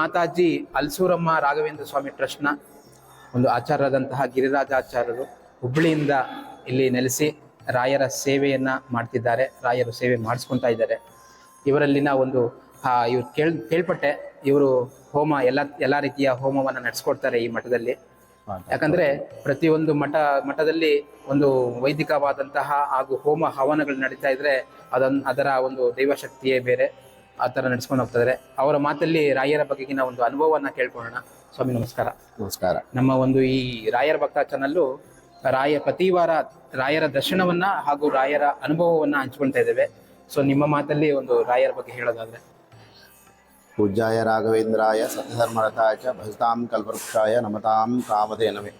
ಮಾತಾಜಿ ಅಲ್ಸೂರಮ್ಮ ರಾಘವೇಂದ್ರ ಸ್ವಾಮಿ ಟ್ರಸ್ಟ್ನ ಒಂದು ಆಚಾರ್ಯರಾದಂತಹ ಗಿರಿರಾಜಾಚಾರ್ಯರು ಹುಬ್ಬಳ್ಳಿಯಿಂದ ಇಲ್ಲಿ ನೆಲೆಸಿ ರಾಯರ ಸೇವೆಯನ್ನ ಮಾಡ್ತಿದ್ದಾರೆ, ರಾಯರು ಸೇವೆ ಮಾಡಿಸ್ಕೊತಾ ಇದ್ದಾರೆ. ಇವರಲ್ಲಿನ ಒಂದು ಇವ್ರು ಕೇಳ್, ಕೇಳ್ಪಟ್ಟೆ. ಇವರು ಹೋಮ, ಎಲ್ಲ ಎಲ್ಲ ರೀತಿಯ ಹೋಮವನ್ನು ನಡೆಸ್ಕೊಡ್ತಾರೆ ಈ ಮಠದಲ್ಲಿ. ಯಾಕಂದ್ರೆ ಪ್ರತಿಯೊಂದು ಮಠ, ಮಠದಲ್ಲಿ ಒಂದು ವೈದಿಕವಾದಂತಹ ಹಾಗೂ ಹೋಮ ಹವನಗಳು ನಡೀತಾ ಇದ್ರೆ ಅದನ್, ಅದರ ಒಂದು ದೈವಶಕ್ತಿಯೇ ಬೇರೆ. ಆ ಥರ ನಡ್ಸ್ಕೊಂಡು ಹೋಗ್ತಾರೆ ಅವರ ಮಾತಲ್ಲಿ ರಾಯರ ಬಗೆಗಿನ ಒಂದು ಅನುಭವವನ್ನ ಕೇಳ್ಕೊಳ್ಳೋಣ. ಸ್ವಾಮಿ ನಮಸ್ಕಾರ. ನಮಸ್ಕಾರ. ನಮ್ಮ ಒಂದು ಈ ರಾಯರ ಭಕ್ತ ಚಾನಲ್ಲು ರಾಯ ಪ್ರತಿ ವಾರ ರಾಯರ ದರ್ಶನವನ್ನ ಹಾಗೂ ರಾಯರ ಅನುಭವವನ್ನ ಹಂಚ್ಕೊಳ್ತಾ ಇದ್ದೇವೆ. ಸೊ ನಿಮ್ಮ ಮಾತಲ್ಲಿ ಒಂದು ರಾಯರ ಬಗ್ಗೆ ಹೇಳೋದಾದ್ರೆ. ಪೂಜ್ಯಾಯ ರಾಘವೇಂದ್ರಾಯ ಸತ್ಯಧರ್ಮರಥಾಯ ಚ ಭಜತಾಂ ಕಲ್ಪವೃಕ್ಷಾಯ ನಮತಾಂ ಕಾಮಧೇನವೇ.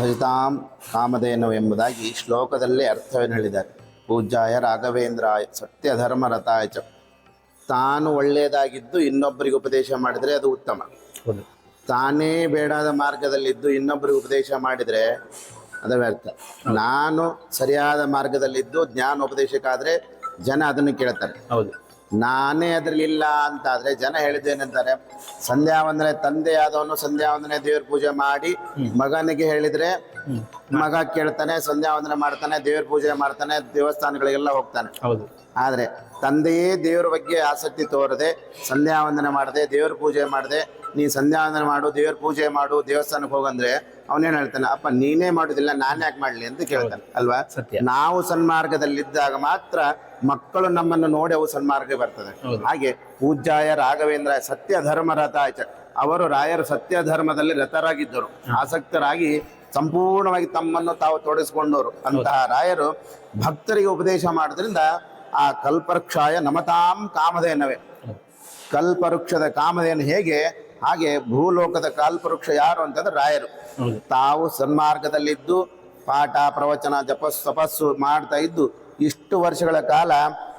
ಭಜತಾಂ ಕಾಮಧೇನವೆಂಬುದಾಗಿ ಶ್ಲೋಕದಲ್ಲೇ ಅರ್ಥವನ್ನು ಹೇಳಿದ್ದಾರೆ. ಪೂಜ್ಯಾಯ ರಾಘವೇಂದ್ರಾಯ ಸತ್ಯಧರ್ಮರಥಾಯ ಚ. ತಾನು ಒಳ್ಳೆಯದಾಗಿದ್ದು ಇನ್ನೊಬ್ಬರಿಗೆ ಉಪದೇಶ ಮಾಡಿದರೆ ಅದು ಉತ್ತಮ. ತಾನೇ ಬೇಡಾದ ಮಾರ್ಗದಲ್ಲಿದ್ದು ಇನ್ನೊಬ್ಬರಿಗೆ ಉಪದೇಶ ಮಾಡಿದರೆ ಅದು ವ್ಯರ್ಥ. ನಾನು ಸರಿಯಾದ ಮಾರ್ಗದಲ್ಲಿದ್ದು ಜ್ಞಾನ ಉಪದೇಶಕ್ಕಾದರೆ ಜನ ಅದನ್ನು ಕೇಳ್ತಾರೆ. ಹೌದು. ನಾನೇ ಅದರಲ್ಲಿ ಇಲ್ಲ ಅಂತಾದರೆ ಜನ ಹೇಳಿದ್ದೇನೆಂತಾರೆ ಸಂಧ್ಯಾ ವಂದನೆ ತಂದೆಯಾದವನು ಆದವನು ಸಂಧ್ಯಾ ವಂದನೆ ದೇವ್ರ ಪೂಜೆ ಮಾಡಿ ಮಗನಿಗೆ ಹೇಳಿದ್ರೆ ಮಗ ಕೇಳ್ತಾನೆ ಸಂಧ್ಯಾ ವಂದನೆ ಮಾಡ್ತಾನೆ ದೇವ್ರ ಪೂಜೆ ಮಾಡ್ತಾನೆ ದೇವಸ್ಥಾನಗಳಿಗೆಲ್ಲ ಹೋಗ್ತಾನೆ. ಹೌದು. ಆದ್ರೆ ತಂದೆಯೇ ದೇವ್ರ ಬಗ್ಗೆ ಆಸಕ್ತಿ ತೋರದೆ ಸಂಧ್ಯಾ ವಂದನೆ ಮಾಡದೆ ದೇವ್ರ ಪೂಜೆ ಮಾಡದೆ ನೀ ಸಂಧ್ಯಾ ವಂದನೆ ಮಾಡು ದೇವ್ರ ಪೂಜೆ ಮಾಡು ದೇವಸ್ಥಾನಕ್ಕೆ ಹೋಗಂದ್ರೆ ಅವನೇನ್ ಹೇಳ್ತಾನೆ ಅಪ್ಪ ನೀನೇ ಮಾಡುದಿಲ್ಲ ನಾನು ಯಾಕೆ ಮಾಡ್ಲಿ? ಅಂತ ಕೇಳ್ತಾನೆ ಅಲ್ವಾ? ಸತ್ಯ. ನಾವು ಸನ್ಮಾರ್ಗದಲ್ಲಿದ್ದಾಗ ಮಾತ್ರ ಮಕ್ಕಳು ನಮ್ಮನ್ನು ನೋಡಿ ಅವು ಸನ್ಮಾರ್ಗ ಬರ್ತದೆ. ಹಾಗೆ ಪೂಜ್ಯಾಯ ರಾಘವೇಂದ್ರ ಸತ್ಯ ಧರ್ಮ ರಥ ಅವರು ರಾಯರು ಸತ್ಯ ಧರ್ಮದಲ್ಲಿ ರಥರಾಗಿದ್ದರು ಆಸಕ್ತರಾಗಿ ಸಂಪೂರ್ಣವಾಗಿ ತಮ್ಮನ್ನು ತಾವು ತೊಡಗಿಸಿಕೊಂಡವರು. ಅಂತಹ ರಾಯರು ಭಕ್ತರಿಗೆ ಉಪದೇಶ ಮಾಡೋದ್ರಿಂದ ಆ ಕಲ್ಪವೃಕ್ಷಾಯ ನಮತಾಂ ಕಾಮಧೇನವೇ. ಕಲ್ಪವೃಕ್ಷದ ಕಾಮಧೇನು ಹೇಗೆ? ಹಾಗೆ ಭೂಲೋಕದ ಕಲ್ಪವೃಕ್ಷ ಯಾರು ಅಂತಂದ್ರೆ ರಾಯರು. ತಾವು ಸನ್ಮಾರ್ಗದಲ್ಲಿದ್ದು ಪಾಠ ಪ್ರವಚನ ಜಪಸ್ ತಪಸ್ಸು ಮಾಡ್ತಾ ಇದ್ದು ಇಷ್ಟು ವರ್ಷಗಳ ಕಾಲ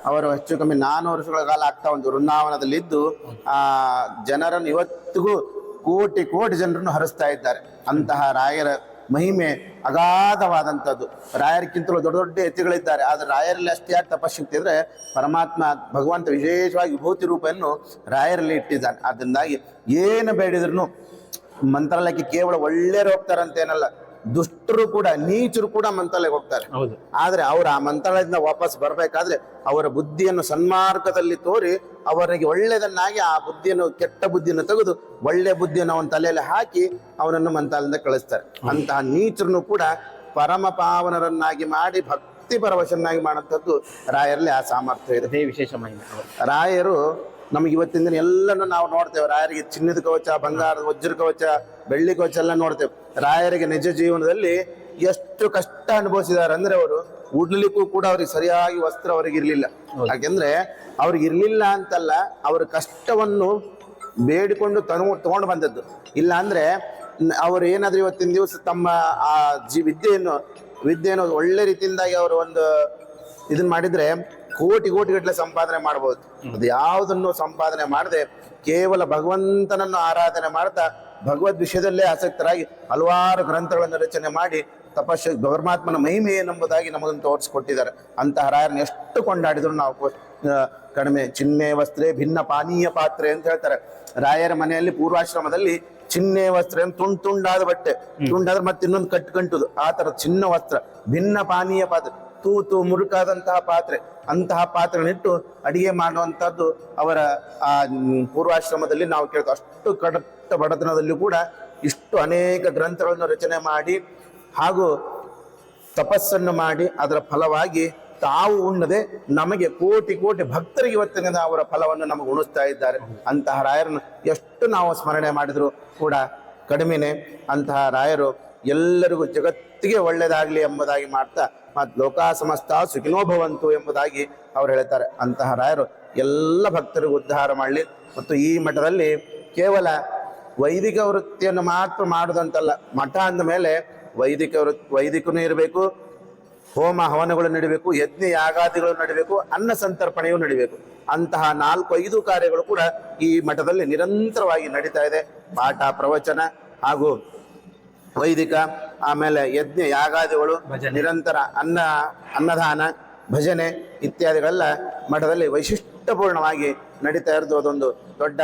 ಅವರು ಹೆಚ್ಚು ಕಮ್ಮಿ ನಾನ್ನೂರು ವರ್ಷಗಳ ಕಾಲ ಆಗ್ತಾ ಒಂದು ವೃಂದಾವನದಲ್ಲಿದ್ದು ಆ ಜನರನ್ನು ಇವತ್ತಿಗೂ ಕೋಟಿ ಕೋಟಿ ಜನರನ್ನು ಹರಿಸ್ತಾ ಇದ್ದಾರೆ. ಅಂತಹ ರಾಯರ ಮಹಿಮೆ ಅಗಾಧವಾದಂಥದ್ದು. ರಾಯರಿಗಿಂತಲೂ ದೊಡ್ಡ ದೊಡ್ಡ ಎತ್ತಿಗಳಿದ್ದಾರೆ. ಆದರೆ ರಾಯರಲ್ಲಿ ಅಷ್ಟೇ ಯಾಕೆ ತಪಶಕ್ತಿ ಅಂದರೆ ಪರಮಾತ್ಮ ಭಗವಂತ ವಿಶೇಷವಾಗಿ ವಿಭೂತಿ ರೂಪವನ್ನು ರಾಯರಲ್ಲಿ ಇಟ್ಟಿದ್ದಾನೆ. ಅದರಿಂದಾಗಿ ಏನು ಬೇಡಿದ್ರು ಮಂತ್ರಾಲಯಕ್ಕೆ ಕೇವಲ ಒಳ್ಳೆಯವರು ಹೋಗ್ತಾರಂತೇನಲ್ಲ ದುಷ್ಟರು ಕೂಡ ನೀಚರು ಕೂಡ ಮಂತ್ರಾಲಯಕ್ಕೆ ಹೋಗ್ತಾರೆ. ಹೌದು. ಆದ್ರೆ ಅವರು ಆ ಮಂತ್ರಾಲಯದಿಂದ ವಾಪಸ್ ಬರಬೇಕಾದ್ರೆ ಅವರ ಬುದ್ಧಿಯನ್ನು ಸನ್ಮಾರ್ಗದಲ್ಲಿ ತೋರಿ ಅವರಿಗೆ ಒಳ್ಳೆಯದನ್ನಾಗಿ ಆ ಬುದ್ಧಿಯನ್ನು ಕೆಟ್ಟ ಬುದ್ಧಿಯನ್ನು ತೆಗೆದು ಒಳ್ಳೆ ಬುದ್ಧಿಯನ್ನು ಅವನ ತಲೆಯಲ್ಲಿ ಹಾಕಿ ಅವನನ್ನು ಮಂತಾಲದಿಂದ ಕಳಿಸ್ತಾರೆ. ಅಂತಹ ನೀಚರನ್ನು ಕೂಡ ಪರಮ ಪಾವನರನ್ನಾಗಿ ಮಾಡಿ ಭಕ್ತಿ ಪರವಶನ್ನಾಗಿ ಮಾಡುವಂಥದ್ದು ರಾಯರಲ್ಲಿ ಆ ಸಾಮರ್ಥ್ಯ ಇದೆ. ವಿಶೇಷ ರಾಯರು ನಮಗೆ ಇವತ್ತಿನ ದಿನ ಎಲ್ಲನೂ ನಾವು ನೋಡ್ತೇವೆ. ರಾಯರಿಗೆ ಚಿನ್ನದ ಕವಚ ಬಂಗಾರದ ವಜ್ರ ಕವಚ ಬೆಳ್ಳಿ ಕವಚ ಎಲ್ಲ ನೋಡ್ತೇವೆ. ರಾಯರಿಗೆ ನಿಜ ಜೀವನದಲ್ಲಿ ಎಷ್ಟು ಕಷ್ಟ ಅನುಭವಿಸಿದ್ದಾರೆ ಅಂದ್ರೆ ಅವರು ಉಡ್ಲಿಕ್ಕೂ ಕೂಡ ಅವ್ರಿಗೆ ಸರಿಯಾಗಿ ವಸ್ತ್ರ ಅವರಿಗೆ ಇರ್ಲಿಲ್ಲ. ಯಾಕೆಂದ್ರೆ ಅವ್ರಿಗೆ ಇರ್ಲಿಲ್ಲ ಅಂತಲ್ಲ ಅವ್ರ ಕಷ್ಟವನ್ನು ಬೇಡಿಕೊಂಡು ತನು ತಗೊಂಡು ಬಂದದ್ದು. ಇಲ್ಲ ಅಂದ್ರೆ ಅವ್ರು ಏನಾದ್ರೂ ಇವತ್ತಿನ ದಿವಸ ತಮ್ಮ ಆ ಜಿ ವಿದ್ಯೆಯನ್ನು ವಿದ್ಯೆಯನ್ನು ಒಳ್ಳೆ ರೀತಿಯಿಂದಾಗಿ ಅವರು ಒಂದು ಇದನ್ನ ಮಾಡಿದ್ರೆ ಕೋಟಿ ಕೋಟಿ ಗಟ್ಟಲೆ ಸಂಪಾದನೆ ಮಾಡಬಹುದು ಅದು ಯಾವುದನ್ನು ಸಂಪಾದನೆ ಮಾಡದೆ ಕೇವಲ ಭಗವಂತನನ್ನು ಆರಾಧನೆ ಮಾಡ್ತಾ ಭಗವದ್ ವಿಷಯದಲ್ಲೇ ಆಸಕ್ತರಾಗಿ ಹಲವಾರು ಗ್ರಂಥಗಳನ್ನು ರಚನೆ ಮಾಡಿ ತಪಸ್ಸು ಪರಮಾತ್ಮನ ಮಹಿಮೆ ಏನೆಂಬುದಾಗಿ ನಮಗನ್ನು ತೋರಿಸ್ಕೊಟ್ಟಿದ್ದಾರೆ. ಅಂತಹ ರಾಯರನ್ನು ಎಷ್ಟು ಕೊಂಡಾಡಿದ್ರು ನಾವು ಕಡಿಮೆ ಚಿನ್ನೆ ವಸ್ತ್ರೆ ಭಿನ್ನ ಪಾನೀಯ ಪಾತ್ರೆ ಅಂತ ಹೇಳ್ತಾರೆ. ರಾಯರ ಮನೆಯಲ್ಲಿ ಪೂರ್ವಾಶ್ರಮದಲ್ಲಿ ಚಿನ್ನೆ ವಸ್ತ್ರ ಏನು ತುಂಡ್ ತುಂಡಾದ ಬಟ್ಟೆ. ತುಂಡಾದ್ರೆ ಮತ್ತೆ ಇನ್ನೊಂದು ಕಟ್ಕಂಟುದು ಆ ತರ ಚಿನ್ನ ವಸ್ತ್ರ ಭಿನ್ನ ಪಾನೀಯ ಪಾತ್ರೆ ತೂತು ಮುರುಕಾದಂತಹ ಪಾತ್ರೆ. ಅಂತಹ ಪಾತ್ರೆಗಳಿಟ್ಟು ಅಡಿಗೆ ಮಾಡುವಂತಹದ್ದು ಅವರ ಆ ಪೂರ್ವಾಶ್ರಮದಲ್ಲಿ ನಾವು ಕೇಳ್ತೇವೆ. ಅಷ್ಟು ಕಡತ ಬಡತನದಲ್ಲಿ ಕೂಡ ಇಷ್ಟು ಅನೇಕ ಗ್ರಂಥಗಳನ್ನು ರಚನೆ ಮಾಡಿ ಹಾಗೂ ತಪಸ್ಸನ್ನು ಮಾಡಿ ಅದರ ಫಲವಾಗಿ ತಾವು ಉಣ್ಣದೆ ನಮಗೆ ಕೋಟಿ ಕೋಟಿ ಭಕ್ತರಿಗೆ ಇವತ್ತಿನ ಅವರ ಫಲವನ್ನು ನಮಗೆ ಉಣಿಸ್ತಾ ಇದ್ದಾರೆ. ಅಂತಹ ರಾಯರನ್ನು ಎಷ್ಟು ನಾವು ಸ್ಮರಣೆ ಮಾಡಿದರೂ ಕೂಡ ಕಡಿಮೆನೆ. ಅಂತಹ ರಾಯರು ಎಲ್ಲರಿಗೂ ಜಗತ್ತಿಗೆ ಒಳ್ಳೆಯದಾಗಲಿ ಎಂಬುದಾಗಿ ಮಾಡ್ತಾ ಮತ್ತು ಲೋಕ ಸಮಸ್ತ ಸುಖಿನೋಭವಂತು ಎಂಬುದಾಗಿ ಅವರು ಹೇಳ್ತಾರೆ. ಅಂತಹ ರಾಯರು ಎಲ್ಲ ಭಕ್ತರಿಗೂ ಉದ್ಧಾರ ಮಾಡಲಿ. ಮತ್ತು ಈ ಮಠದಲ್ಲಿ ಕೇವಲ ವೈದಿಕ ವೃತ್ತಿಯನ್ನು ಮಾತ್ರ ಮಾಡುದಂತಲ್ಲ. ಮಠ ಅಂದ ಮೇಲೆ ವೈದಿಕ ವೈದಿಕನೂ ಇರಬೇಕು ಹೋಮ ಹವನಗಳು ನಡಿಬೇಕು ಯಜ್ಞ ಯಾಗಾದಿಗಳು ನಡಿಬೇಕು ಅನ್ನ ಸಂತರ್ಪಣೆಯೂ ನಡಿಬೇಕು. ಅಂತಹ ನಾಲ್ಕು ಐದು ಕಾರ್ಯಗಳು ಕೂಡ ಈ ಮಠದಲ್ಲಿ ನಿರಂತರವಾಗಿ ನಡೀತಾ ಇದೆ. ಪಾಠ ಪ್ರವಚನ ಹಾಗೂ ವೈದಿಕ ಆಮೇಲೆ ಯಜ್ಞ ಯಾಗಾದಿಗಳು ನಿರಂತರ ಅನ್ನ ಅನ್ನದಾನ ಭಜನೆ ಇತ್ಯಾದಿಗಳೆಲ್ಲ ಮಠದಲ್ಲಿ ವೈಶಿಷ್ಟ್ಯಪೂರ್ಣವಾಗಿ ನಡೀತಾ ಇರೋದು. ಅದೊಂದು ದೊಡ್ಡ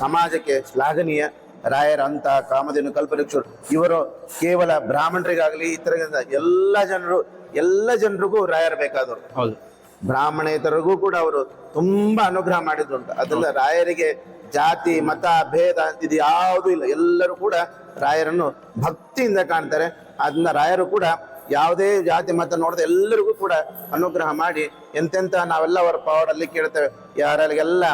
ಸಮಾಜಕ್ಕೆ ಶ್ಲಾಘನೀಯ ರಾಯರ ಅಂತ ಕಾಮಧೇನು ಕಲ್ಪವೃಕ್ಷರು ಇವರು ಕೇವಲ ಬ್ರಾಹ್ಮಣರಿಗಾಗಲಿ ಇತರ ಎಲ್ಲ ಜನರು ಎಲ್ಲ ಜನರಿಗೂ ರಾಯರ ಬೇಕಾದವರು. ಹೌದು. ಬ್ರಾಹ್ಮಣೇತರಿಗೂ ಕೂಡ ಅವರು ತುಂಬಾ ಅನುಗ್ರಹ ಮಾಡಿದ್ದುಂಟು ಅದೆಲ್ಲ ರಾಯರಿಗೆ ಜಾತಿ ಮತ ಭೇದ ಇದು ಯಾವುದೂ ಇಲ್ಲ. ಎಲ್ಲರೂ ಕೂಡ ರಾಯರನ್ನು ಭಕ್ತಿಯಿಂದ ಕಾಣ್ತಾರೆ. ಅದನ್ನ ರಾಯರು ಕೂಡ ಯಾವುದೇ ಜಾತಿ ಮತ ನೋಡದೆ ಎಲ್ಲರಿಗೂ ಕೂಡ ಅನುಗ್ರಹ ಮಾಡಿ ಎಂತೆಂತ ನಾವೆಲ್ಲ ಅವರ ಪವರಲ್ಲಿ ಕೇಳ್ತೇವೆ. ಯಾರಿಗೆಲ್ಲ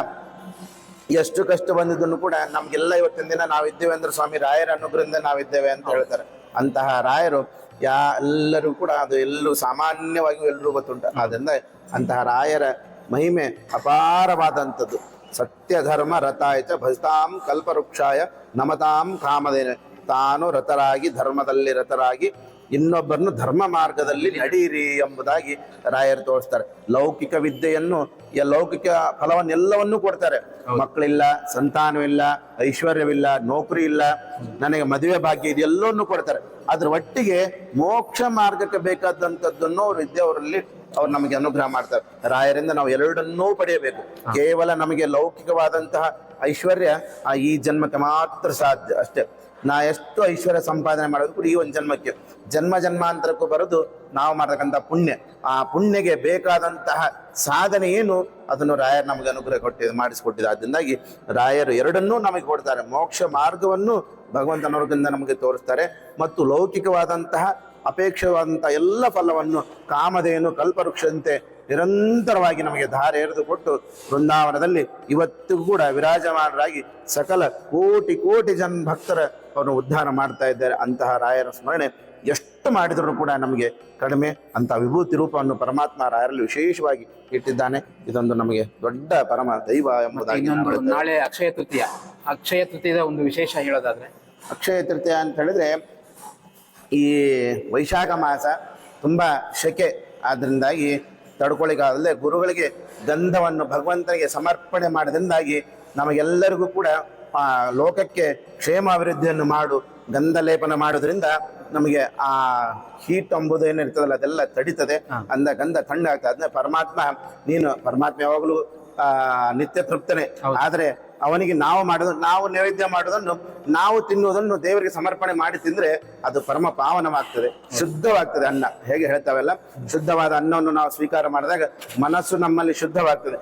ಎಷ್ಟು ಕಷ್ಟ ಬಂದಿದ್ದನ್ನು ಕೂಡ ನಮ್ಗೆಲ್ಲ ಇವತ್ತಿನ ದಿನ ನಾವಿದ್ದೇವೆ ಅಂದ್ರೆ ಸ್ವಾಮಿ ರಾಯರ ಅನುಗ್ರಹದಿಂದ ನಾವಿದ್ದೇವೆ ಅಂತ ಹೇಳ್ತಾರೆ. ಅಂತಹ ರಾಯರು ಯಾ ಎಲ್ಲರೂ ಕೂಡ ಅದು ಎಲ್ಲರೂ ಸಾಮಾನ್ಯವಾಗಿ ಎಲ್ಲರೂ ಗೊತ್ತುಂಟು. ಆದ್ದರಿಂದ ಅಂತಹ ರಾಯರ ಮಹಿಮೆ ಅಪಾರವಾದಂಥದ್ದು. ಸತ್ಯ ಧರ್ಮ ರಥಾಯಚ ಭಜತಾಂ ಕಲ್ಪವೃಕ್ಷಾಯ ನಮತಾಂ ಕಾಮದೇನೆ ತಾನು ರಥರಾಗಿ ಧರ್ಮದಲ್ಲಿ ರಥರಾಗಿ ಇನ್ನೊಬ್ಬರನ್ನು ಧರ್ಮ ಮಾರ್ಗದಲ್ಲಿ ನಡೀರಿ ಎಂಬುದಾಗಿ ರಾಯರು ತೋರಿಸ್ತಾರೆ. ಲೌಕಿಕ ವಿದ್ಯೆಯನ್ನು ಲೌಕಿಕ ಫಲವನ್ನೆಲ್ಲವನ್ನೂ ಕೊಡ್ತಾರೆ. ಮಕ್ಕಳಿಲ್ಲ ಸಂತಾನವಿಲ್ಲ ಐಶ್ವರ್ಯವಿಲ್ಲ ನೌಕರಿ ಇಲ್ಲ ನನಗೆ ಮದುವೆ ಭಾಗ್ಯ ಇದೆಲ್ಲವನ್ನು ಕೊಡ್ತಾರೆ. ಅದ್ರ ಒಟ್ಟಿಗೆ ಮೋಕ್ಷ ಮಾರ್ಗಕ್ಕೆ ಬೇಕಾದಂಥದ್ದನ್ನು ಅವ್ರ ವಿದ್ಯೆ ಅವರಲ್ಲಿ ಅವ್ರು ನಮಗೆ ಅನುಗ್ರಹ ಮಾಡ್ತಾರೆ. ರಾಯರಿಂದ ನಾವು ಎರಡನ್ನೂ ಪಡೆಯಬೇಕು. ಕೇವಲ ನಮಗೆ ಲೌಕಿಕವಾದಂತಹ ಐಶ್ವರ್ಯ ಆ ಈ ಜನ್ಮಕ್ಕೆ ಮಾತ್ರ ಸಾಧ್ಯ ಅಷ್ಟೇ. ನಾ ಎಷ್ಟು ಐಶ್ವರ್ಯ ಸಂಪಾದನೆ ಮಾಡೋದು ಈ ಒಂದು ಜನ್ಮಕ್ಕೆ. ಜನ್ಮ ಜನ್ಮಾಂತರಕ್ಕೂ ಬರೋದು ನಾವು ಮಾಡತಕ್ಕಂಥ ಪುಣ್ಯ. ಆ ಪುಣ್ಯಗೆ ಬೇಕಾದಂತಹ ಸಾಧನೆ ಏನು? ಅದನ್ನು ರಾಯರು ನಮಗೆ ಅನುಗ್ರಹ ಕೊಟ್ಟಿದ್ದು ಮಾಡಿಸಿಕೊಟ್ಟಿದೆ ಅದರಿಂದಾಗಿ ರಾಯರು ಎರಡನ್ನೂ ನಮಗೆ ಕೊಡ್ತಾರೆ. ಮೋಕ್ಷ ಮಾರ್ಗವನ್ನು ಭಗವಂತನವರ್ಗದಿಂದ ನಮಗೆ ತೋರಿಸ್ತಾರೆ. ಮತ್ತು ಲೌಕಿಕವಾದಂತಹ ಅಪೇಕ್ಷವಾದಂಥ ಎಲ್ಲ ಫಲವನ್ನು ಕಾಮಧೇನು, ಕಲ್ಪವೃಕ್ಷಂತೆ ನಿರಂತರವಾಗಿ ನಮಗೆ ಧಾರೆ ಎರೆದುಕೊಟ್ಟು ಬೃಂದಾವನದಲ್ಲಿ ಇವತ್ತಿಗೂ ಕೂಡ ವಿರಾಜಮಾನರಾಗಿ ಸಕಲ ಕೋಟಿ ಕೋಟಿ ಜನ ಭಕ್ತರ ಅವರನ್ನು ಉದ್ಧಾರ ಮಾಡ್ತಾ ಇದ್ದಾರೆ. ಅಂತಹ ರಾಯರ ಸ್ಮರಣೆ ಎಷ್ಟು ಮಾಡಿದರೂ ಕೂಡ ನಮಗೆ ಕಡಿಮೆ. ಅಂತ ವಿಭೂತಿ ರೂಪವನ್ನು ಪರಮಾತ್ಮ ರಾಯರಲ್ಲಿ ವಿಶೇಷವಾಗಿ ಇಟ್ಟಿದ್ದಾನೆ. ಇದೊಂದು ನಮಗೆ ದೊಡ್ಡ ಪರಮ ದೈವ ಎಂಬುದಾಗಿ ನಾಳೆ ಅಕ್ಷಯ ತೃತೀಯ. ಅಕ್ಷಯ ತೃತೀಯದ ಒಂದು ವಿಶೇಷ ಹೇಳೋದಾದ್ರೆ. ಅಕ್ಷಯ ತೃತೀಯ ಅಂತ ಹೇಳಿದ್ರೆ ಈ ವೈಶಾಖ ಮಾಸ ತುಂಬ ಶೆಕೆ. ಆದ್ರಿಂದಾಗಿ ತಡ್ಕೊಳ್ಳಿಕ್ಕಾಗದೆ ಗುರುಗಳಿಗೆ ಗಂಧವನ್ನು ಭಗವಂತನಿಗೆ ಸಮರ್ಪಣೆ ಮಾಡಿದ್ರಿಂದಾಗಿ ನಮಗೆಲ್ಲರಿಗೂ ಕೂಡ ಆ ಲೋಕಕ್ಕೆ ಕ್ಷೇಮಾಭಿವೃದ್ಧಿಯನ್ನು ಮಾಡು ಗಂಧ ಲೇಪನ ಮಾಡೋದ್ರಿಂದ ನಮಗೆ ಆ ಹೀಟ್ ಎಂಬುದು ಏನಿರ್ತದಲ್ಲ ಅದೆಲ್ಲ ತಡಿತದೆ. ಅಂದ ಗಂಧ ತಣ್ಣಾಗ್ತದೆ ಅದನ್ನ ಪರಮಾತ್ಮ ನೀನು ಪರಮಾತ್ಮ ಯಾವಾಗಲೂ ಆ ನಿತ್ಯ ತೃಪ್ತನೆ ಆದ್ರೆ ಅವನಿಗೆ ನಾವು ಮಾಡೋದು, ನಾವು ನೈವೇದ್ಯ ಮಾಡೋದನ್ನು, ನಾವು ತಿನ್ನುವುದನ್ನು ದೇವರಿಗೆ ಸಮರ್ಪಣೆ ಮಾಡಿ ತಿಂದ್ರೆ ಅದು ಪರಮ ಪಾವನವಾಗ್ತದೆ, ಶುದ್ಧವಾಗ್ತದೆ ಅನ್ನ. ಹೇಗೆ ಹೇಳ್ತಾವೆಲ್ಲ? ಶುದ್ಧವಾದ ಅನ್ನವನ್ನು ನಾವು ಸ್ವೀಕಾರ ಮಾಡಿದಾಗ ಮನಸ್ಸು ನಮ್ಮಲ್ಲಿ ಶುದ್ಧವಾಗ್ತದೆ.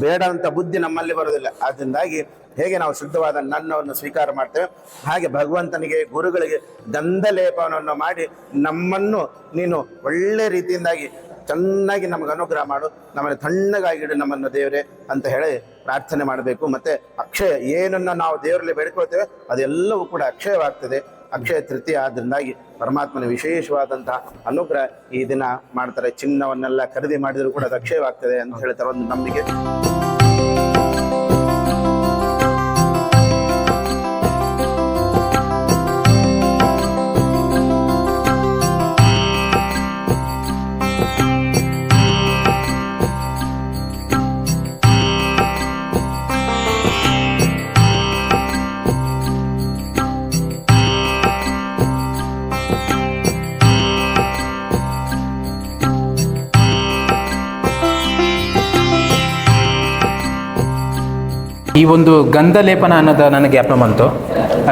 ಬೇಡದಂತ ಬುದ್ಧಿ ನಮ್ಮಲ್ಲಿ ಬರೋದಿಲ್ಲ ಅದರಿಂದಾಗಿ ಹೇಗೆ ನಾವು ಶುದ್ಧವಾದ ಅನ್ನವನ್ನು ಸ್ವೀಕಾರ ಮಾಡ್ತೇವೆ? ಹಾಗೆ ಭಗವಂತನಿಗೆ, ಗುರುಗಳಿಗೆ ಗಂಧ ಲೇಪನವನ್ನು ಮಾಡಿ ನಮ್ಮನ್ನು ನೀನು ಒಳ್ಳೆ ರೀತಿಯಿಂದಾಗಿ ಚೆನ್ನಾಗಿ ನಮಗೆ ಅನುಗ್ರಹ ಮಾಡು, ನಮ್ಮನ್ನು ತಣ್ಣಗಾಗಿಡು ನಮ್ಮನ್ನು ದೇವರೇ ಅಂತ ಹೇಳಿ ಪ್ರಾರ್ಥನೆ ಮಾಡಬೇಕು. ಮತ್ತೆ ಅಕ್ಷಯ ಏನನ್ನ ನಾವು ದೇವರಲ್ಲಿ ಬೇಡ್ಕೊಳ್ತೇವೆ, ಅದೆಲ್ಲವೂ ಕೂಡ ಅಕ್ಷಯವಾಗ್ತದೆ. ಅಕ್ಷಯ ತೃತೀಯ ಆದ್ರಿಂದಾಗಿ ಪರಮಾತ್ಮನ ವಿಶೇಷವಾದಂತಹ ಅನುಗ್ರಹ ಈ ದಿನ ಮಾಡ್ತಾರೆ. ಚಿನ್ನವನ್ನೆಲ್ಲ ಖರೀದಿ ಮಾಡಿದ್ರು ಕೂಡ ಅದು ಅಕ್ಷಯವಾಗ್ತದೆ ಅಂತ ಹೇಳ್ತಾರೆ ಒಂದು ನಂಬಿಕೆ. ಈ ಒಂದು ಗಂಧ ಲೇಪನ ಅನ್ನೋದು ನನಗೆ ಜ್ಞಾಪನ ಬಂತು.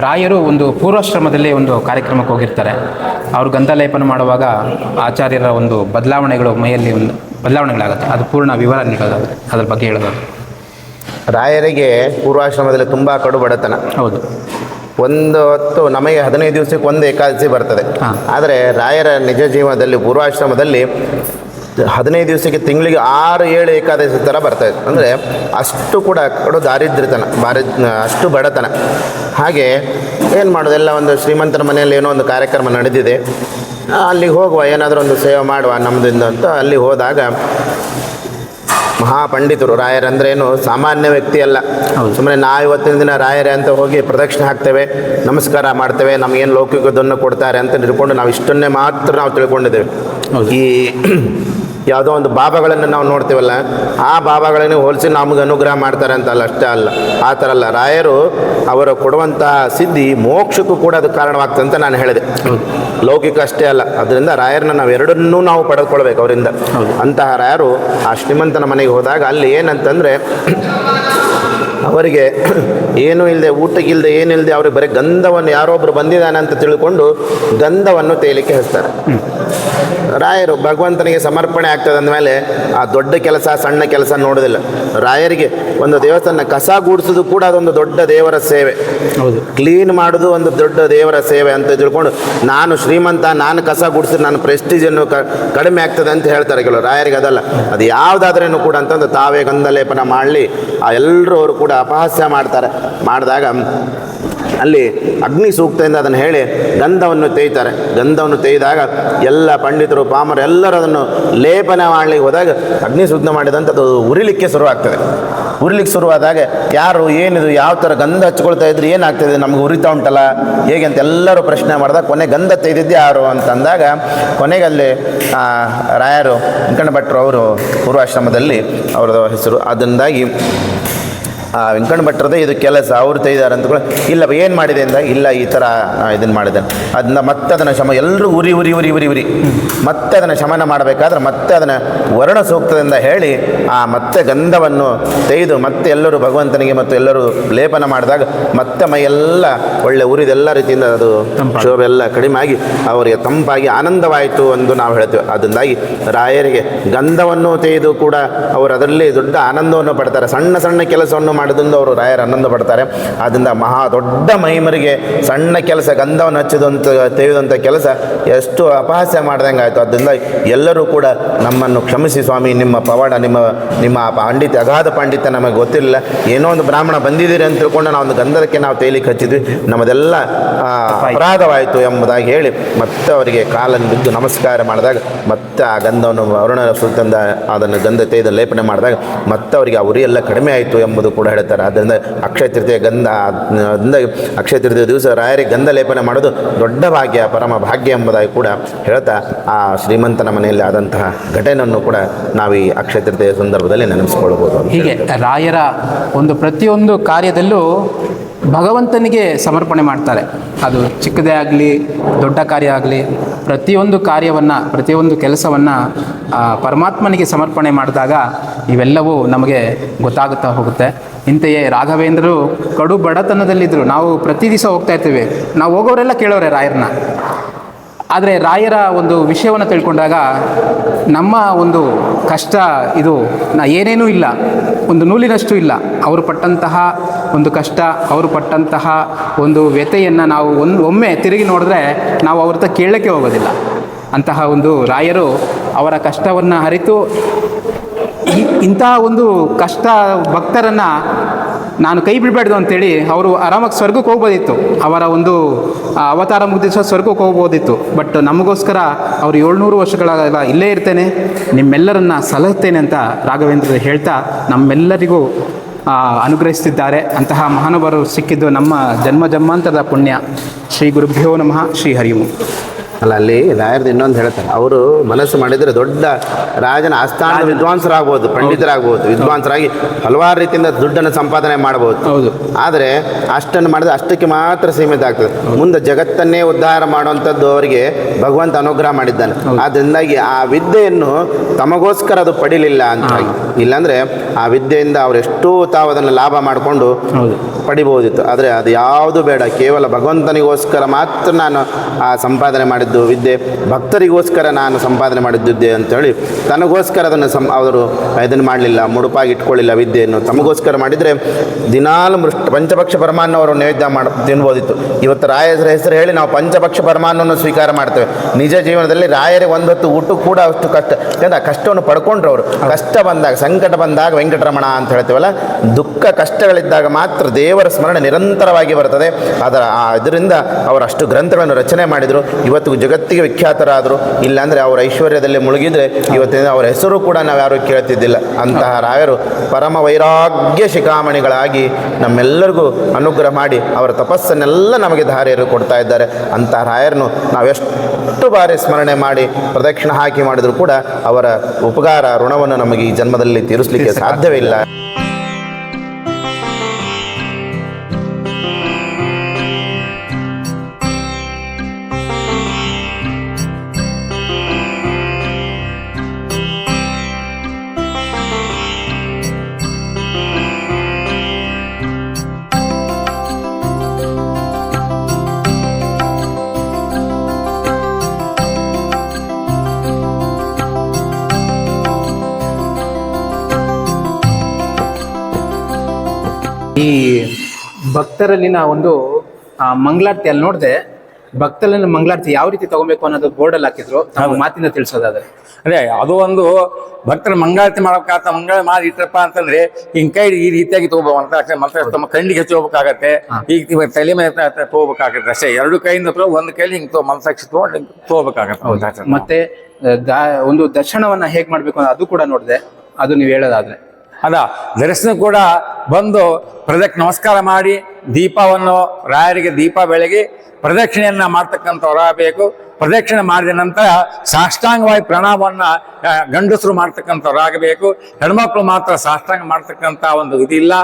ರಾಯರು ಒಂದು ಪೂರ್ವಾಶ್ರಮದಲ್ಲಿ ಒಂದು ಕಾರ್ಯಕ್ರಮಕ್ಕೆ ಹೋಗಿರ್ತಾರೆ. ಅವರು ಗಂಧ ಲೇಪನ ಮಾಡುವಾಗ ಆಚಾರ್ಯರ ಒಂದು ಬದಲಾವಣೆಗಳು ಮೈಯಲ್ಲಿ ಒಂದು ಬದಲಾವಣೆಗಳಾಗುತ್ತೆ. ಅದು ಪೂರ್ಣ ವಿವರ ನೀಡೋದು ಅದ್ರ ಬಗ್ಗೆ ಹೇಳೋದು. ರಾಯರಿಗೆ ಪೂರ್ವಾಶ್ರಮದಲ್ಲಿ ತುಂಬ ಕಡು ಬಡತನ. ಹೌದು. ಒಂದು ಹೊತ್ತು ನಮಗೆ ಹದಿನೈದು ದಿವಸಕ್ಕೆ ಒಂದು ಏಕಾದಶಿ ಬರ್ತದೆ. ಆದರೆ ರಾಯರ ನಿಜ ಜೀವನದಲ್ಲಿ ಪೂರ್ವಾಶ್ರಮದಲ್ಲಿ ಹದಿನೈದು ದಿವಸಕ್ಕೆ ತಿಂಗಳಿಗೆ ಆರು ಏಳು ಏಕಾದಶಿ ಥರ ಬರ್ತಾ ಇತ್ತು. ಅಂದರೆ ಅಷ್ಟು ಕೂಡ ಕಡು ದಾರಿದ್ರ್ಯತನ ಬಾರಿ ಅಷ್ಟು ಬಡತನ. ಹಾಗೆ ಏನು ಮಾಡೋದು? ಎಲ್ಲ ಒಂದು ಶ್ರೀಮಂತರ ಮನೆಯಲ್ಲಿ ಏನೋ ಒಂದು ಕಾರ್ಯಕ್ರಮ ನಡೆದಿದೆ. ಅಲ್ಲಿಗೆ ಹೋಗುವ ಏನಾದರೂ ಒಂದು ಸೇವೆ ಮಾಡುವ ನಮ್ಮದಿಂದ ಅಂತ ಅಲ್ಲಿ ಹೋದಾಗ ಮಹಾಪಂಡಿತರು ರಾಯರಂದ್ರೇನು ಸಾಮಾನ್ಯ ವ್ಯಕ್ತಿ ಅಲ್ಲ. ಸುಮ್ಮನೆ ನಾವು ಇವತ್ತಿನ ದಿನ ರಾಯರೇ ಅಂತ ಹೋಗಿ ಪ್ರದಕ್ಷಿಣೆ ಹಾಕ್ತೇವೆ ನಮಸ್ಕಾರ ಮಾಡ್ತೇವೆ ನಮಗೇನು ಲೌಕಿಕದನ್ನು ಕೊಡ್ತಾರೆ ಅಂತ ತಿಳ್ಕೊಂಡು ನಾವು ಇಷ್ಟನ್ನೇ ಮಾತ್ರ ನಾವು ತಿಳ್ಕೊಂಡಿದ್ದೇವೆ. ಈ ಯಾವುದೋ ಒಂದು ಬಾಬಾಗಳನ್ನು ನಾವು ನೋಡ್ತೀವಲ್ಲ ಆ ಬಾಬಾಗಳನ್ನು ಹೋಲಿಸಿ ನಮಗೆ ಅನುಗ್ರಹ ಮಾಡ್ತಾರೆ ಅಂತ ಅಲ್ಲ ಅಷ್ಟೇ ಅಲ್ಲ. ಆ ಥರ ಅಲ್ಲ. ರಾಯರು ಅವರು ಕೊಡುವಂಥ ಸಿದ್ಧಿ ಮೋಕ್ಷಕ್ಕೂ ಕೂಡ ಅದು ಕಾರಣವಾಗ್ತದೆ ಅಂತ ನಾನು ಹೇಳಿದೆ. ಲೌಕಿಕ ಅಷ್ಟೇ ಅಲ್ಲ. ಅದರಿಂದ ರಾಯರನ್ನ ನಾವು ಎರಡನ್ನೂ ನಾವು ಪಡೆದುಕೊಳ್ಬೇಕು ಅವರಿಂದ. ಅಂತಹ ರಾಯರು ಆ ಶ್ರೀಮಂತನ ಮನೆಗೆ ಹೋದಾಗ ಅಲ್ಲಿ ಏನಂತಂದರೆ ಅವರಿಗೆ ಏನೂ ಇಲ್ಲದೆ ಊಟಕ್ಕಿಲ್ಲದೆ ಏನಿಲ್ಲದೆ ಅವ್ರಿಗೆ ಬರೀ ಗಂಧವನ್ನು ಯಾರೊಬ್ಬರು ಬಂದಿದ್ದಾನೆ ಅಂತ ತಿಳ್ಕೊಂಡು ಗಂಧವನ್ನು ತೇಲಿಕ್ಕೆ ಹಚ್ತಾರೆ. ರಾಯರು ಭಗವಂತನಿಗೆ ಸಮರ್ಪಣೆ ಆಗ್ತದೆ ಅಂದಮೇಲೆ ಆ ದೊಡ್ಡ ಕೆಲಸ ಸಣ್ಣ ಕೆಲಸ ನೋಡೋದಿಲ್ಲ. ರಾಯರಿಗೆ ಒಂದು ದೇವಸ್ಥಾನ ಕಸ ಗೂಡಿಸೋದು ಕೂಡ ಅದೊಂದು ದೊಡ್ಡ ದೇವರ ಸೇವೆ. ಹೌದು. ಕ್ಲೀನ್ ಮಾಡೋದು ಒಂದು ದೊಡ್ಡ ದೇವರ ಸೇವೆ ಅಂತ ತಿಳ್ಕೊಂಡು ನಾನು ಶ್ರೀಮಂತ ನಾನು ಕಸ ಗುಡಿಸಿದ್ರೆ ನನ್ನ ಪ್ರೆಸ್ಟೀಜನ್ನು ಕಡಿಮೆ ಆಗ್ತದೆ ಅಂತ ಹೇಳ್ತಾರೆ ಕೆಲವರು. ರಾಯರಿಗೆ ಅದಲ್ಲ. ಅದು ಯಾವುದಾದ್ರೇನು ಕೂಡ ಅಂತಂದು ತಾವೇ ಗಂಧಲೇಪನ ಮಾಡಲಿ. ಆ ಎಲ್ಲರೂ ಅವರು ಕೂಡ ಅಪಹಾಸ್ಯ ಮಾಡ್ತಾರೆ. ಮಾಡಿದಾಗ ಅಲ್ಲಿ ಅಗ್ನಿ ಸೂಕ್ತದಿಂದ ಅದನ್ನು ಹೇಳಿ ಗಂಧವನ್ನು ತೇಯ್ತಾರೆ. ಗಂಧವನ್ನು ತೇಯ್ದಾಗ ಎಲ್ಲ ಪಂಡಿತರು, ಪಾಮರು ಎಲ್ಲರೂ ಅದನ್ನು ಲೇಪನ ಮಾಡಲಿಕ್ಕೆ ಹೋದಾಗ ಅಗ್ನಿ ಸೂಕ್ತ ಮಾಡಿದಂಥದ್ದು ಉರಿಲಿಕ್ಕೆ ಶುರುವಾಗ್ತದೆ. ಉರಿಲಿಕ್ಕೆ ಶುರುವಾದಾಗ ಯಾರು, ಏನಿದು, ಯಾವ ಥರ ಗಂಧ ಹಚ್ಕೊಳ್ತಾ ಇದ್ರೆ ಏನಾಗ್ತದೆ? ನಮ್ಗೆ ಉರಿತಾ ಉಂಟಲ್ಲ, ಹೇಗೆ ಅಂತ ಎಲ್ಲರೂ ಪ್ರಶ್ನೆ ಮಾಡಿದಾಗ ಕೊನೆ ಗಂಧ ತೆಗೆದಿದ್ದು ಯಾರು ಅಂತಂದಾಗ ಕೊನೆಗಲ್ಲಿ ರಾಯರು ವೆಂಕಣ್ಣ ಭಟ್ರು ಅವರು ಪೂರ್ವಾಶ್ರಮದಲ್ಲಿ ಅವ್ರದ್ದು ಹೆಸರು. ಅದರಿಂದಾಗಿ ಆ ವೆಂಕಣ್ಣ ಭಟ್ರದ್ದು ಇದು ಕೆಲಸ ಅವ್ರು ತೆಗೆದಾರೆ ಅಂತ ಕೂಡ ಇಲ್ಲ ಏನು ಮಾಡಿದೆ ಅಂದಾಗ ಇಲ್ಲ ಈ ಥರ ಇದನ್ನು ಮಾಡಿದೆ ಅದನ್ನ ಮತ್ತೆ ಅದನ್ನು ಶಮ ಎಲ್ಲರೂ ಉರಿ ಉರಿ ಉರಿ ಉರಿ ಉರಿ. ಮತ್ತೆ ಅದನ್ನು ಶಮನ ಮಾಡಬೇಕಾದ್ರೆ ಮತ್ತೆ ಅದನ್ನು ವರ್ಣ ಸೂಕ್ತದಿಂದ ಹೇಳಿ ಆ ಮತ್ತೆ ಗಂಧವನ್ನು ತೆಗೆದು ಮತ್ತೆ ಎಲ್ಲರೂ ಭಗವಂತನಿಗೆ ಮತ್ತು ಎಲ್ಲರೂ ಲೇಪನ ಮಾಡಿದಾಗ ಮತ್ತೆ ಮೈಯೆಲ್ಲ ಒಳ್ಳೆ ಉರಿದೆಲ್ಲ ರೀತಿಯಿಂದ ಅದು ಶೋಭೆ ಎಲ್ಲ ಕಡಿಮೆ ಆಗಿ ಅವರಿಗೆ ತಂಪಾಗಿ ಆನಂದವಾಯಿತು ಎಂದು ನಾವು ಹೇಳ್ತೇವೆ. ಅದರಿಂದಾಗಿ ರಾಯರಿಗೆ ಗಂಧವನ್ನು ತೆಗೆದು ಕೂಡ ಅವರು ಅದರಲ್ಲಿ ದೊಡ್ಡ ಆನಂದವನ್ನು ಪಡ್ತಾರೆ. ಸಣ್ಣ ಸಣ್ಣ ಕೆಲಸವನ್ನು ಮಾಡೋದ್ರಿಂದ ಅವರು ರಾಯರು ಆನಂದ ಪಡ್ತಾರೆ. ಆದ್ದರಿಂದ ಮಹಾ ದೊಡ್ಡ ಮಹಿಮರಿಗೆ ಸಣ್ಣ ಕೆಲಸ, ಗಂಧವನ್ನು ಹಚ್ಚಿದಂಥ ತೆಗೆದಂಥ ಕೆಲಸ ಎಷ್ಟು ಅಪಹಾಸ್ಯ ಮಾಡ್ದಂಗೆ ಆಯಿತು. ಆದ್ದರಿಂದ ಎಲ್ಲರೂ ಕೂಡ ನಮ್ಮನ್ನು ಕ್ಷಮಿಸಿ ಸ್ವಾಮಿ, ನಿಮ್ಮ ಪವಾಡ, ನಿಮ್ಮ ನಿಮ್ಮ ಪಾಂಡಿತ್ಯ ಅಗಾಧ ಪಾಂಡಿತ್ಯ ನಮಗೆ ಗೊತ್ತಿರಲಿಲ್ಲ. ಏನೋ ಒಂದು ಬ್ರಾಹ್ಮಣ ಬಂದಿದ್ದೀರಿ ಅಂತ ತಿಳ್ಕೊಂಡು ನಾವು ಒಂದು ಗಂಧದಕ್ಕೆ ನಾವು ತೇಲಿಕ್ಕೆ ಹಚ್ಚಿದ್ವಿ. ನಮ್ಮದೆಲ್ಲ ಅಪರಾಧವಾಯಿತು ಎಂಬುದಾಗಿ ಹೇಳಿ ಮತ್ತೆ ಅವರಿಗೆ ಕಾಲನ್ನು ಬಿದ್ದು ನಮಸ್ಕಾರ ಮಾಡಿದಾಗ ಮತ್ತೆ ಆ ಗಂಧವನ್ನು ವರುಣ ಸುಲ್ತಂದ ಅದನ್ನು ಗಂಧ ತೇದ ಲೇಪನೆ ಮಾಡಿದಾಗ ಮತ್ತೆ ಅವರಿಗೆ ಆ ಎಲ್ಲ ಕಡಿಮೆ ಆಯಿತು ಎಂಬುದು ಕೂಡ ಹೇಳ್ತಾರೆ. ಆದ್ದರಿಂದ ಅಕ್ಷಯ ತೃತೀಯ ಗಂಧ ಅದರಿಂದ ಅಕ್ಷಯ ತೃತೀಯ ದಿವಸ ರಾಯರಿಗೆ ಗಂಧ ಲೇಪನ ಮಾಡೋದು ದೊಡ್ಡ ಭಾಗ್ಯ ಪರಮ ಭಾಗ್ಯ ಎಂಬುದಾಗಿ ಕೂಡ ಹೇಳ್ತಾ ಆ ಶ್ರೀಮಂತನ ಮನೆಯಲ್ಲಿ ಆದಂತಹ ಘಟನೆಯನ್ನು ಕೂಡ ನಾವು ಈ ಅಕ್ಷಯ ತೃತೀಯ ಸಂದರ್ಭದಲ್ಲಿ ನೆನೆಸ್ಕೊಳ್ಬೋದು ಹೀಗೆ ರಾಯರ ಒಂದು ಪ್ರತಿಯೊಂದು ಕಾರ್ಯದಲ್ಲೂ ಭಗವಂತನಿಗೆ ಸಮರ್ಪಣೆ ಮಾಡ್ತಾರೆ. ಅದು ಚಿಕ್ಕದೇ ಆಗಲಿ, ದೊಡ್ಡ ಕಾರ್ಯ ಆಗಲಿ, ಪ್ರತಿಯೊಂದು ಕಾರ್ಯವನ್ನು, ಪ್ರತಿಯೊಂದು ಕೆಲಸವನ್ನು ಪರಮಾತ್ಮನಿಗೆ ಸಮರ್ಪಣೆ ಮಾಡಿದಾಗ ಇವೆಲ್ಲವೂ ನಮಗೆ ಗೊತ್ತಾಗುತ್ತಾ ಹೋಗುತ್ತೆ. ಇಂತೆಯೇ ರಾಘವೇಂದ್ರರು ಕಡು ಬಡತನದಲ್ಲಿದ್ದರು. ನಾವು ಪ್ರತಿ ದಿವಸ ಹೋಗ್ತಾ ಇರ್ತೀವಿ. ನಾವು ಹೋಗೋರೆಲ್ಲ ಕೇಳೋರೆ ರಾಯರನ್ನ. ಆದರೆ ರಾಯರ ಒಂದು ವಿಷಯವನ್ನು ತಿಳ್ಕೊಂಡಾಗ ನಮ್ಮ ಒಂದು ಕಷ್ಟ ಇದು ನಾ ಏನೇನೂ ಇಲ್ಲ, ಒಂದು ನೂಲಿನಷ್ಟು ಇಲ್ಲ. ಅವರು ಪಟ್ಟಂತಹ ಒಂದು ಕಷ್ಟ, ಅವರು ಪಟ್ಟಂತಹ ಒಂದು ವ್ಯಥೆಯನ್ನು ನಾವು ಒಂದು ಒಮ್ಮೆ ತಿರುಗಿ ನೋಡಿದ್ರೆ ನಾವು ಅವ್ರ ಹತ್ರ ಕೇಳಕ್ಕೆ ಹೋಗೋದಿಲ್ಲ. ಅಂತಹ ಒಂದು ರಾಯರು ಅವರ ಕಷ್ಟವನ್ನು ಅರಿತು ಇಂತಹ ಒಂದು ಕಷ್ಟ ಭಕ್ತರನ್ನು ನಾನು ಕೈ ಬಿಡಬಾರ್ದು ಅಂತೇಳಿ ಅವರು ಆರಾಮಾಗಿ ಸ್ವರ್ಗಕ್ಕೆ ಹೋಗ್ಬೋದಿತ್ತು. ಅವರ ಒಂದು ಅವತಾರ ಮುಗಿದ ಸ್ವರ್ಗಕ್ಕೆ ಹೋಗ್ಬೋದಿತ್ತು. ಬಟ್ ನಮಗೋಸ್ಕರ ಅವರು ಏಳ್ನೂರು ವರ್ಷಗಳ ಇಲ್ಲೇ ಇರ್ತೇನೆ. ನಿಮ್ಮೆಲ್ಲರನ್ನ ಸಲಹುತ್ತೇನೆ ಅಂತ ರಾಘವೇಂದ್ರ ಹೇಳ್ತಾ ನಮ್ಮೆಲ್ಲರಿಗೂ ಅನುಗ್ರಹಿಸುತ್ತಿದ್ದಾರೆ ಅಂತಹ ಮಹಾನುಭಾವರು ಸಿಕ್ಕಿದ್ದು ನಮ್ಮ ಜನ್ಮ ಜನ್ಮಾಂತರದ ಪುಣ್ಯ. ಶ್ರೀ ಗುರುಭ್ಯೋ ನಮಃ. ಶ್ರೀ ಹರಿವು ಅಲ್ಲ ಅಲ್ಲಿ ರಾಯರ್ದು ಇನ್ನೊಂದು ಹೇಳ್ತಾರೆ. ಅವರು ಮನಸ್ಸು ಮಾಡಿದರೆ ದೊಡ್ಡ ರಾಜನ ಆಸ್ಥಾನ ವಿದ್ವಾಂಸರಾಗ್ಬೋದು ಪಂಡಿತರಾಗ್ಬೋದು ವಿದ್ವಾಂಸರಾಗಿ ಹಲವಾರು ರೀತಿಯಿಂದ ದುಡ್ಡನ್ನು ಸಂಪಾದನೆ ಮಾಡಬಹುದು ಹೌದು. ಆದರೆ ಅಷ್ಟನ್ನು ಮಾಡಿದ್ರೆ ಅಷ್ಟಕ್ಕೆ ಮಾತ್ರ ಸೀಮಿತ ಆಗ್ತದೆ. ಮುಂದೆ ಜಗತ್ತನ್ನೇ ಉದ್ಧಾರ ಮಾಡುವಂಥದ್ದು ಅವರಿಗೆ ಭಗವಂತ ಅನುಗ್ರಹ ಮಾಡಿದ್ದಾನೆ. ಆದ್ದರಿಂದಾಗಿ ಆ ವಿದ್ಯೆಯನ್ನು ತಮಗೋಸ್ಕರ ಅದು ಪಡಿಲಿಲ್ಲ ಅಂತ. ಇಲ್ಲಾಂದರೆ ಆ ವಿದ್ಯೆಯಿಂದ ಅವರು ಎಷ್ಟೋ ತಾವು ಅದನ್ನು ಲಾಭ ಮಾಡಿಕೊಂಡು ಪಡಿಬೋದಿತ್ತು. ಆದರೆ ಅದು ಯಾವುದು ಬೇಡ. ಕೇವಲ ಭಗವಂತನಿಗೋಸ್ಕರ ಮಾತ್ರ ನಾನು ಆ ಸಂಪಾದನೆ ಮಾಡಿದ್ದು ವಿದ್ಯೆ. ಭಕ್ತರಿಗೋಸ್ಕರ ನಾನು ಸಂಪಾದನೆ ಮಾಡಿದ್ದು ವಿದ್ಯೆ ಅಂತೇಳಿ ತನಗೋಸ್ಕರ ಅದನ್ನು ಸಂ ಅವರು ಇದನ್ನು ಮಾಡಲಿಲ್ಲ, ಮುಡುಪಾಗಿ ಇಟ್ಕೊಳ್ಳಿಲ್ಲ ವಿದ್ಯೆಯನ್ನು. ತಮಗೋಸ್ಕರ ಮಾಡಿದರೆ ದಿನಾಲು ಮೃಷ್ಟ ಪಂಚಪಕ್ಷ ಪರಮಾನ್ನವರು ನೈವೇದ್ಯ ಮಾಡಿ ತಿನ್ಬೋದಿತ್ತು. ಇವತ್ತು ರಾಯರ ಹೆಸರು ಹೇಳಿ ನಾವು ಪಂಚಪಕ್ಷ ಪರಮಾನ್ನವನ್ನು ಸ್ವೀಕಾರ ಮಾಡ್ತೇವೆ. ನಿಜ ಜೀವನದಲ್ಲಿ ರಾಯರೇ ಒಂದೊತ್ತು ಊಟ ಕೂಡ ಅಷ್ಟು ಕಷ್ಟ. ಯಾಕಂದ್ರೆ ಆ ಕಷ್ಟವನ್ನು ಪಡ್ಕೊಂಡ್ರು ಅವರು. ಕಷ್ಟ ಬಂದಾಗ, ಸಂಕಟ ಬಂದಾಗ ವೆಂಕಟರಮಣ ಅಂತ ಹೇಳ್ತೇವಲ್ಲ, ದುಃಖ ಕಷ್ಟಗಳಿದ್ದಾಗ ಮಾತ್ರ ದೇವರ ಸ್ಮರಣೆ ನಿರಂತರವಾಗಿ ಬರ್ತದೆ. ಅದರ ಆ ಇದರಿಂದ ಅವರು ಅಷ್ಟು ಗ್ರಂಥಗಳನ್ನು ರಚನೆ ಮಾಡಿದರು. ಇವತ್ತು ಜಗತ್ತಿಗೆ ವಿಖ್ಯಾತರಾದರು. ಇಲ್ಲಾಂದರೆ ಅವರ ಐಶ್ವರ್ಯದಲ್ಲಿ ಮುಳುಗಿದರೆ ಇವತ್ತಿನ ಅವರ ಹೆಸರು ಕೂಡ ನಾವು ಯಾರೂ ಕೇಳ್ತಿದ್ದಿಲ್ಲ. ಅಂತಹ ರಾಯರು ಪರಮ ವೈರಾಗ್ಯ ಶಿಖಾಮಣಿಗಳಾಗಿ ನಮ್ಮೆಲ್ಲರಿಗೂ ಅನುಗ್ರಹ ಮಾಡಿ ಅವರ ತಪಸ್ಸನ್ನೆಲ್ಲ ನಮಗೆ ಧಾರೆಯರು ಕೊಡ್ತಾ ಇದ್ದಾರೆ. ಅಂತಹ ರಾಯರನ್ನು ನಾವೆಷ್ಟು ಬಾರಿ ಸ್ಮರಣೆ ಮಾಡಿ ಪ್ರದಕ್ಷಿಣೆ ಹಾಕಿ ಮಾಡಿದರೂ ಕೂಡ ಅವರ ಉಪಕಾರ ಋಣವನ್ನು ನಮಗೆ ಈ ಜನ್ಮದಲ್ಲಿ ತೀರಿಸಲಿಕ್ಕೆ ಸಾಧ್ಯವಿಲ್ಲ ಈ ಭಕ್ತರಲ್ಲಿನ ಒಂದು ಮಂಗಳಾರತಿ ಅಲ್ಲಿ ನೋಡಿದೆ ಭಕ್ತರಲ್ಲಿನ ಮಂಗಳಾರತಿ ಯಾವ ರೀತಿ ತಗೋಬೇಕು ಅನ್ನೋದು ಬೋರ್ಡಲ್ಲಿ ಹಾಕಿದ್ರು. ನಾವು ಮಾತಿನ ತಿಳಿಸೋದಾದ್ರೆ. ಅದೇ ಅದು ಒಂದು ಭಕ್ತರ ಮಂಗಳಾರತಿ ಮಾಡಬೇಕಾದ ಮಂಗಳ ಮಾಡಿ ಇಟ್ಟರಪ್ಪ ಅಂತಂದ್ರೆ ಹಿಂಗ್ ಕೈ ಈ ರೀತಿಯಾಗಿ ತಗೋಬೇಕು ಅಂತ ಅಷ್ಟೇ ಮತ್ತೆ ತಮ್ಮ ಕಣ್ಣಿಗೆ ಹೆಚ್ಚು ಹೋಗ್ಬೇಕಾಗತ್ತೆ. ಈಗ ತಲೆ ಮೇಲೆ ತಗೋಬೇಕಾಗತ್ತೆ ಅಷ್ಟೇ. ಎರಡು ಕೈಯಿಂದ ಒಂದು ಕೈಲಿ ಹಿಂಗ್ ಮನಸ್ಸಾಕ್ಷಿ ತಗೊಂಡು ತಗೋಬೇಕಾಗತ್ತೆ. ಮತ್ತೆ ಒಂದು ದರ್ಶನವನ್ನ ಹೇಗ್ ಮಾಡ್ಬೇಕು ಅದು ಕೂಡ ನೋಡಿದೆ. ಅದು ನೀವು ಹೇಳೋದಾದ್ರೆ. ಅದ ದರ್ಶನ ಕೂಡ ಬಂದು ಪ್ರದಕ್ಷಿಣೆ ನಮಸ್ಕಾರ ಮಾಡಿ, ದೀಪವನ್ನು, ರಾಯರಿಗೆ ದೀಪ ಬೆಳಗಿ, ಪ್ರದಕ್ಷಿಣೆಯನ್ನ ಮಾಡ್ತಕ್ಕಂಥವ್ರಾಗಬೇಕು ಪ್ರದಕ್ಷಿಣೆ ಮಾಡಿದ ನಂತರ ಸಾಷ್ಟಾಂಗವಾಗಿ ಪ್ರಣಾಮವನ್ನ ಗಂಡಸರು ಮಾಡ್ತಕ್ಕಂಥವ್ರಾಗಬೇಕು ಹೆಣ್ಮಕ್ಳು ಮಾತ್ರ ಸಾಷ್ಟಾಂಗ ಮಾಡ್ತಕ್ಕಂಥ ಒಂದು ಇದಿಲ್ಲ.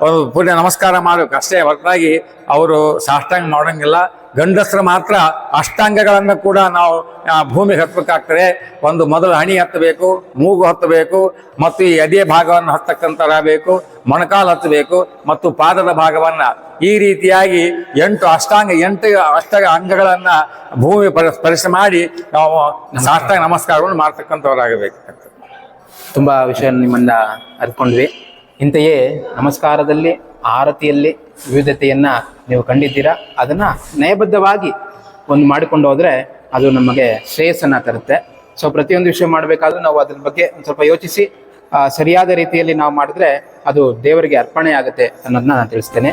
ಅವರು ಪೂರ್ಣ ನಮಸ್ಕಾರ ಮಾಡಬೇಕು ಹೊರತಾಗಿ ಅವರು ಸಾಷ್ಟಾಂಗ ಮಾಡೋಂಗಿಲ್ಲ. ಗಂಡಸರು ಮಾತ್ರ ಅಷ್ಟಾಂಗಗಳನ್ನು ಕೂಡ ನಾವು ಭೂಮಿಗೆ ಹತ್ತಬೇಕಾಗ್ತದೆ. ಒಂದು ಮೊದಲು ಹಣಿ ಹತ್ತಬೇಕು, ಮೂಗು ಹತ್ತಬೇಕು, ಮತ್ತು ಈ ಎದೆ ಭಾಗವನ್ನು ಹತ್ತಕ್ಕಂಥರಾಗಬೇಕು ಮೊಣಕಾಲು ಹತ್ತಬೇಕು, ಮತ್ತು ಪಾದದ ಭಾಗವನ್ನು ಈ ರೀತಿಯಾಗಿ ಎಂಟು ಅಷ್ಟಾಂಗ, ಎಂಟು ಅಷ್ಟ ಅಂಗಗಳನ್ನು ಭೂಮಿ ಪರಿ- ಸ್ಪರ್ಶ ಮಾಡಿ ನಾವು ಸಾಷ್ಟಾಂಗ ನಮಸ್ಕಾರವನ್ನು ಮಾಡ್ತಕ್ಕಂಥವರಾಗಬೇಕು. ತುಂಬ ವಿಷಯ ನಿಮ್ಮನ್ನ ಅರ್ಕೊಂಡ್ವಿ ಇಂತೆಯೇ ನಮಸ್ಕಾರದಲ್ಲಿ, ಆರತಿಯಲ್ಲಿ ವಿವಿಧತೆಯನ್ನ ನೀವು ಕಂಡಿದ್ದೀರಾ? ಅದನ್ನ ನಯಬದ್ಧವಾಗಿ ಒಂದು ಮಾಡಿಕೊಂಡು ಹೋದರೆ ಅದು ನಮಗೆ ಶ್ರೇಯಸ್ಸನ್ನ ತರುತ್ತೆ. ಸೊ ಪ್ರತಿಯೊಂದು ವಿಷಯ ಮಾಡಬೇಕಾದ್ರೂ ನಾವು ಅದ್ರ ಬಗ್ಗೆ ಒಂದು ಸ್ವಲ್ಪ ಯೋಚಿಸಿ ಸರಿಯಾದ ರೀತಿಯಲ್ಲಿ ನಾವು ಮಾಡಿದ್ರೆ ಅದು ದೇವರಿಗೆ ಅರ್ಪಣೆ ಆಗುತ್ತೆ ಅನ್ನೋದನ್ನ ನಾನು ತಿಳಿಸ್ತೇನೆ.